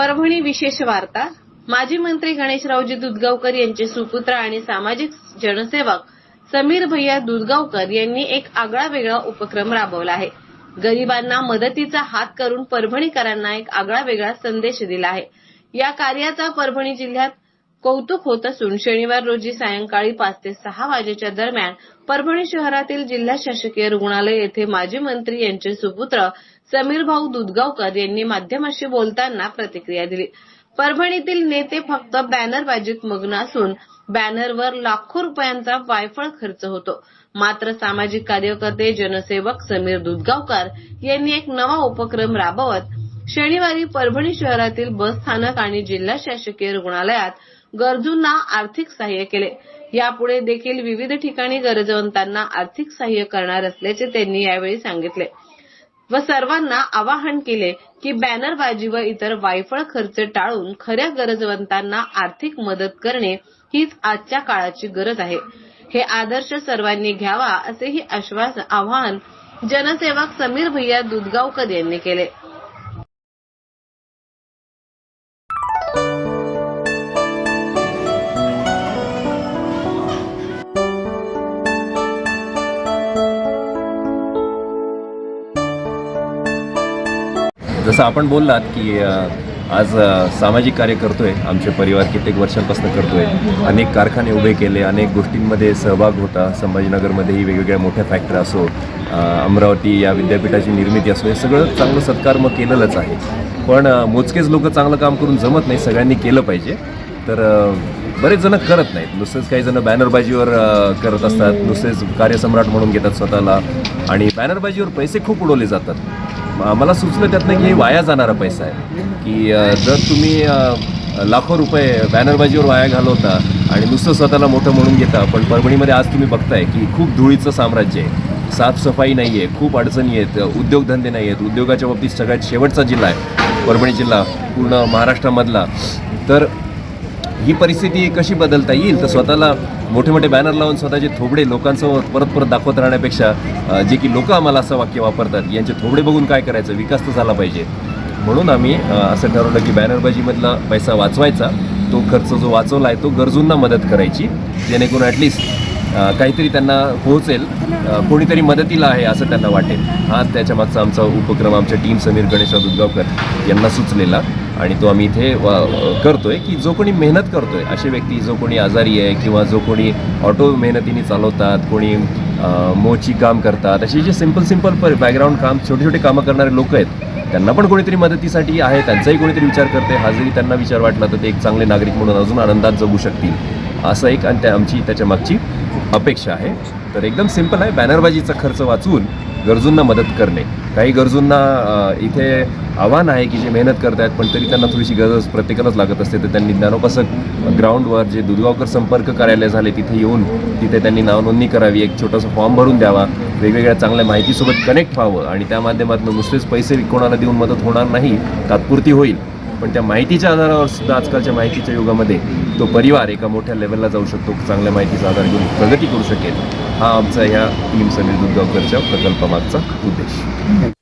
परभणी विशेष वार्ता. माजी मंत्री गणेशरावजी दुधगावकर यांचे सुपुत्र आणि सामाजिक जनसेवक समीर भैया दुधगावकर यांनी एक आगळा वेगळा उपक्रम राबवला आहे. गरिबांना मदतीचा हात करून परभणीकरांना एक आगळा वेगळा संदेश दिला आहे. या कार्याचा परभणी जिल्ह्यात कौतुक होत असून शनिवार रोजी सायंकाळी पाच ते सहा वाजेच्या दरम्यान परभणी शहरातील जिल्हा शासकीय रुग्णालय येथे माजी मंत्री यांचे सुपुत्र समीर भाऊ दुधगावकर यांनी माध्यमाशी बोलताना प्रतिक्रिया दिली. परभणीतील नेते फक्त बॅनरबाजीत मग्न असून बॅनरवर लाखो रुपयांचा वायफळ खर्च होतो. मात्र सामाजिक कार्यकर्ते जनसेवक समीर दुधगावकर यांनी एक नवा उपक्रम राबवत शनिवारी परभणी शहरातील बस स्थानक आणि जिल्हा शासकीय रुग्णालयात गरजूंना आर्थिक सहाय्य केले. यापुढे देखील विविध ठिकाणी गरजवंतांना आर्थिक सहाय्य करणार असल्याचे त्यांनी यावेळी सांगितले. व सर्वांना आवाहन केले की बॅनरबाजी व इतर वायफळ खर्च टाळून खऱ्या गरजवंतांना आर्थिक मदत करणे हीच आजच्या काळाची गरज आहे. हे आदर्श सर्वांनी घ्यावा असेही आश्वास आवाहन जनसेवक समीर भैया दुधगावकर यांनी केले. जसं आपण बोललात की आज सामाजिक कार्य करतोय आमचे परिवार कित्येक वर्षांपासून करतोय. अनेक कारखाने उभे केले अनेक गोष्टींमध्ये सहभाग होता. संभाजीनगरमध्येही वेगवेगळ्या मोठ्या फॅक्टरी असो अमरावती या विद्यापीठाची निर्मिती असो हे सगळं चांगलं सत्कार मग केलेलंच आहे. पण मोजकेच लोक चांगलं काम करून जमत नाही सगळ्यांनी केलं पाहिजे. तर बरेच जण करत नाहीत. नुसतेच काही जण बॅनरबाजीवर करत असतात नुसतेच कार्यसम्राट म्हणून घेतात स्वतःला. आणि बॅनरबाजीवर पैसे खूप उडवले जातात. मला सुचलं त्यातनं की हे वाया जाणारा पैसा आहे. की जर तुम्ही लाखो रुपये बॅनरबाजीवर वाया घालवता आणि नुसतं स्वतःला मोठं म्हणून घेता पण परभणीमध्ये आज तुम्ही बघताय की खूप धुळीचं साम्राज्य आहे. साफसफाई नाही आहे खूप अडचणी आहेत उद्योगधंदे नाही आहेत उद्योगाच्या बाबतीत सगळ्यात शेवटचा जिल्हा आहे परभणी जिल्हा पूर्ण महाराष्ट्रामधला. तर ही परिस्थिती कशी बदलता येईल? तर स्वतःला मोठे मोठे बॅनर लावून स्वतःचे थोबडे लोकांसमोर परत परत दाखवत राहण्यापेक्षा जे की लोकं आम्हाला असं वाक्य वापरतात यांचे थोबडे बघून काय करायचं? विकास तर झाला पाहिजे. म्हणून आम्ही असं ठरवलं की बॅनरबाजीमधला पैसा वाचवायचा. तो खर्च जो वाचवला आहे तो गरजूंना मदत करायची जेणेकरून ॲटलिस्ट काहीतरी त्यांना पोहोचेल. कोणीतरी मदतीला आहे असं त्यांना वाटेल. हा त्याच्यामागचा आमचा उपक्रम आमच्या टीम समीर गणेशराव दुधगावकर यांना सुचलेला. आणि तो आम्ही इथे करतो करतोय की जो कोणी मेहनत करतोय असे व्यक्ती जो कोणी आजारी आहे किंवा जो कोणी ऑटो मेहनतीने चालवतात कोणी मोची काम करतात असे जे सिंपल सिंपल बॅकग्राऊंड काम छोटे छोटे कामं करणारे लोक आहेत त्यांना पण कोणीतरी मदतीसाठी आहे त्यांचाही कोणीतरी विचार करते हा जरी त्यांना विचार वाटला तर ते एक चांगले नागरिक म्हणून अजून आनंदात जगू शकतील असं एक आणि त्या आमची त्याच्या मागची अपेक्षा आहे. तर एकदम सिंपल आहे बॅनरबाजीचा खर्च वाचवून गरजूंना मदत करणे. काही गरजूंना इथे आव्हान आहे की जे मेहनत करत आहेत पण तरी त्यांना थोडीशी गरज प्रत्येकालाच लागत असते. तर त्यांनी ज्ञानोपासक ग्राउंडवर जे दुधगावकर संपर्क कार्यालय झाले तिथे येऊन तिथे त्यांनी नावनोंदणी करावी. एक छोटासा फॉर्म भरून द्यावा. वेगवेगळ्या चांगल्या माहितीसोबत कनेक्ट व्हावं. आणि त्या माध्यमातून नुसतेच पैसे कोणाला देऊन मदत होणार नाही तात्पुरती होईल. पण त्या माहितीच्या आधारावर सुद्धा आजकालच्या माहितीच्या युगामध्ये तो परिवार एका मोठ्या लेवलला जाऊ शकतो चांगल्या माहितीचा आधार घेऊन प्रगती करू शकेल. हा आमचा ह्या टीम समीर दुधगावकरच्या प्रकल्पामागचा उद्देश.